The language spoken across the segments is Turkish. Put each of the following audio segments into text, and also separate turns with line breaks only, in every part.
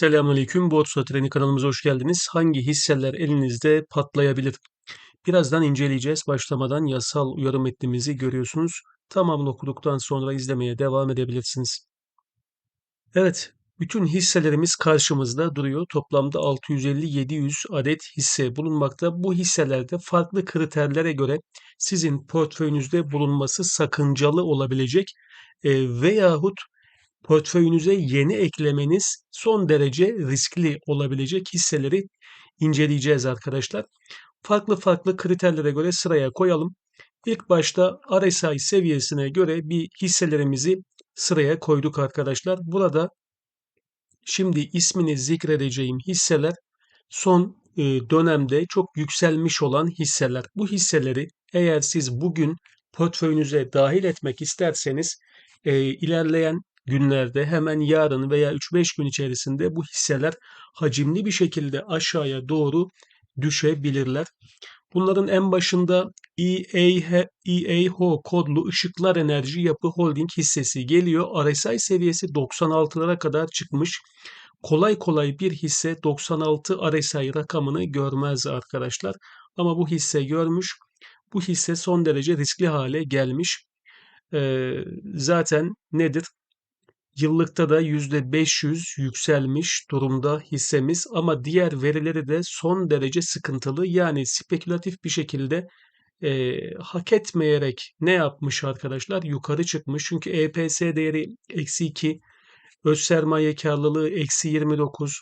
Selamünaleyküm. Borsa Treni kanalımıza hoş geldiniz. Hangi hisseler elinizde patlayabilir? Birazdan inceleyeceğiz. Başlamadan yasal uyarı metnimizi görüyorsunuz. Tamamını okuduktan sonra izlemeye devam edebilirsiniz. Evet, bütün hisselerimiz karşımızda duruyor. Toplamda 650-700 adet hisse bulunmakta. Bu hisselerde farklı kriterlere göre sizin portföyünüzde bulunması sakıncalı olabilecek e, veyahut portföyünüze yeni eklemeniz son derece riskli olabilecek hisseleri inceleyeceğiz arkadaşlar. Farklı farklı kriterlere göre sıraya koyalım. İlk başta RSI seviyesine göre bir hisselerimizi sıraya koyduk arkadaşlar. Burada şimdi ismini zikredeceğim hisseler son e, dönemde çok yükselmiş olan hisseler. Bu hisseleri eğer siz bugün portföyünüze dahil etmek isterseniz e, ilerleyen günlerde hemen yarın veya 3-5 gün içerisinde bu hisseler hacimli bir şekilde aşağıya doğru düşebilirler. Bunların en başında EA, EAHO kodlu ışıklar enerji yapı holding hissesi geliyor. RSI seviyesi 96'lara kadar çıkmış. Kolay kolay bir hisse 96 RSI rakamını görmez arkadaşlar. Ama bu hisse görmüş. Bu hisse son derece riskli hale gelmiş. Ee, zaten nedir? Yıllıkta da %500 yükselmiş durumda hissemiz ama diğer verileri de son derece sıkıntılı. Yani spekülatif bir şekilde e, hak etmeyerek ne yapmış arkadaşlar? Yukarı çıkmış. Çünkü EPS değeri eksi 2, öz sermaye karlılığı eksi 29,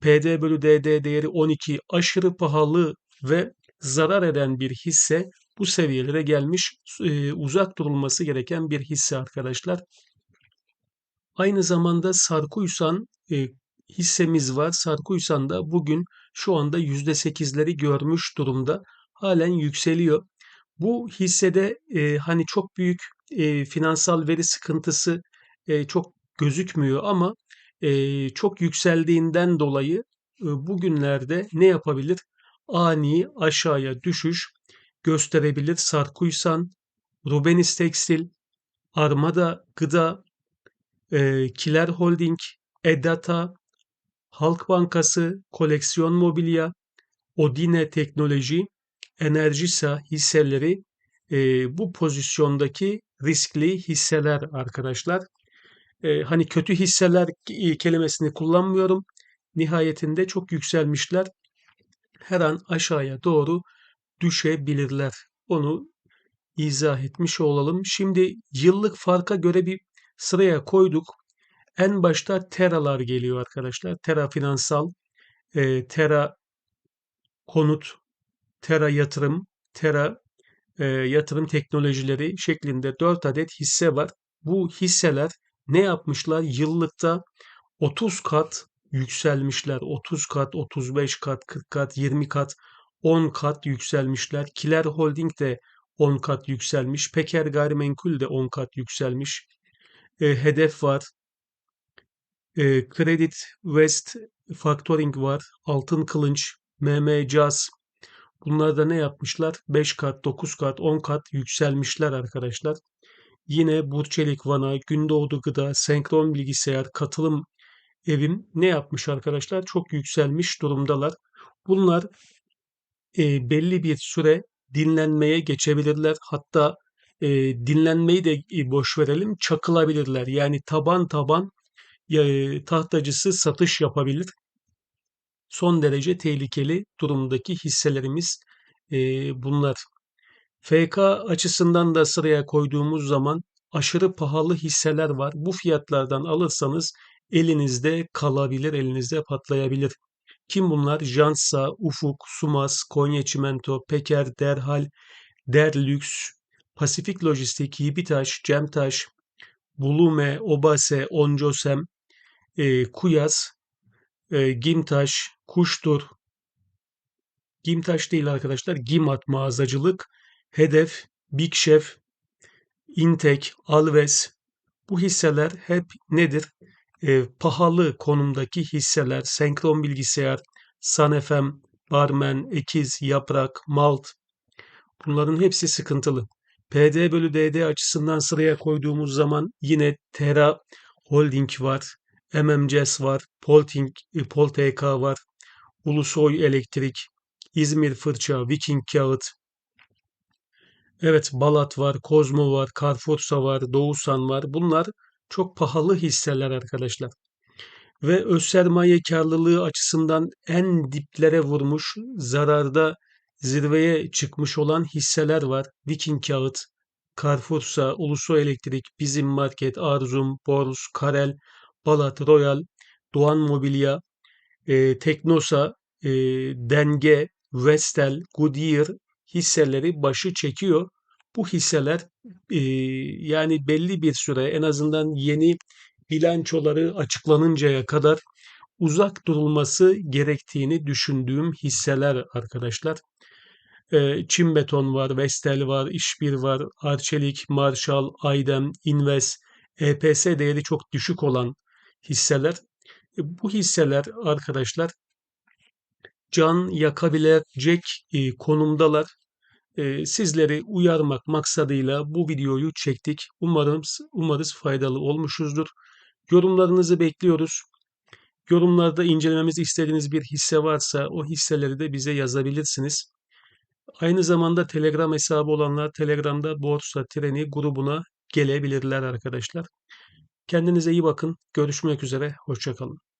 PD bölü DD değeri 12 aşırı pahalı ve zarar eden bir hisse bu seviyelere gelmiş e, uzak durulması gereken bir hisse arkadaşlar. Aynı zamanda Sarkuysan e, hissemiz var. Sarkuysan da bugün şu anda %8'leri görmüş durumda. Halen yükseliyor. Bu hissede e, hani çok büyük e, finansal veri sıkıntısı e, çok gözükmüyor ama e, çok yükseldiğinden dolayı e, bugünlerde ne yapabilir? Ani aşağıya düşüş gösterebilir. Sarkuysan, Rubenis Tekstil, Armada Gıda e, Kiler Holding, Edata, Halk Bankası, Koleksiyon Mobilya, Odine Teknoloji, Enerjisa hisseleri e, bu pozisyondaki riskli hisseler arkadaşlar. E, hani kötü hisseler kelimesini kullanmıyorum. Nihayetinde çok yükselmişler. Her an aşağıya doğru düşebilirler. Onu izah etmiş olalım. Şimdi yıllık farka göre bir sıraya koyduk. En başta Tera'lar geliyor arkadaşlar. Tera Finansal, e, Tera Konut, Tera Yatırım, Tera e, Yatırım Teknolojileri şeklinde 4 adet hisse var. Bu hisseler ne yapmışlar? Yıllıkta 30 kat yükselmişler. 30 kat, 35 kat, 40 kat, 20 kat, 10 kat yükselmişler. Kiler Holding de 10 kat yükselmiş. Peker Gayrimenkul de 10 kat yükselmiş e, hedef var. E, Credit West Factoring var. Altın Kılınç, MM Caz. Bunlar da ne yapmışlar? 5 kat, 9 kat, 10 kat yükselmişler arkadaşlar. Yine Burçelik Vana, Gündoğdu Gıda, Senkron Bilgisayar, Katılım Evim ne yapmış arkadaşlar? Çok yükselmiş durumdalar. Bunlar e, belli bir süre dinlenmeye geçebilirler. Hatta e, dinlenmeyi de e, boş verelim çakılabilirler. Yani taban taban e, tahtacısı satış yapabilir. Son derece tehlikeli durumdaki hisselerimiz e, bunlar. FK açısından da sıraya koyduğumuz zaman aşırı pahalı hisseler var. Bu fiyatlardan alırsanız elinizde kalabilir, elinizde patlayabilir. Kim bunlar? Jansa, Ufuk, Sumas, Konya Çimento, Peker, Derhal, Derlüks, Pasifik Lojistik, Yibitaş, Cemtaş, Bulume, Obase, Oncosem, e, Kuyas, e, Gimtaş, Kuştur, Gimtaş değil arkadaşlar, Gimat mağazacılık, Hedef, Big Chef, Intek, Alves. Bu hisseler hep nedir? E, pahalı konumdaki hisseler, senkron bilgisayar, Sanefem, Barmen, Ekiz, Yaprak, Malt. Bunların hepsi sıkıntılı. PD bölü DD açısından sıraya koyduğumuz zaman yine Tera Holding var. MMCS var, Polting, e, Poltk var, Ulusoy Elektrik, İzmir Fırça, Viking Kağıt, evet Balat var, Kozmo var, Carrefour'sa var, Doğusan var. Bunlar çok pahalı hisseler arkadaşlar. Ve öz sermaye karlılığı açısından en diplere vurmuş, zararda zirveye çıkmış olan hisseler var. Viking Kağıt, Carrefour'sa, Ulusoy Elektrik, Bizim Market, Arzum, Bors, Karel, Balat, Royal, Doğan Mobilya, e, Teknosa, e, Denge, Vestel, Goodyear hisseleri başı çekiyor. Bu hisseler e, yani belli bir süre en azından yeni bilançoları açıklanıncaya kadar uzak durulması gerektiğini düşündüğüm hisseler arkadaşlar. E, Çin Beton var, Vestel var, İşbir var, Arçelik, Marshall, Aydem, Inves, EPS değeri çok düşük olan hisseler. E, bu hisseler arkadaşlar can yakabilecek e, konumdalar. E, sizleri uyarmak maksadıyla bu videoyu çektik. Umarım umarız faydalı olmuşuzdur. Yorumlarınızı bekliyoruz. Yorumlarda incelememizi istediğiniz bir hisse varsa o hisseleri de bize yazabilirsiniz. Aynı zamanda Telegram hesabı olanlar Telegram'da Borsa Treni grubuna gelebilirler arkadaşlar. Kendinize iyi bakın. Görüşmek üzere. Hoşçakalın.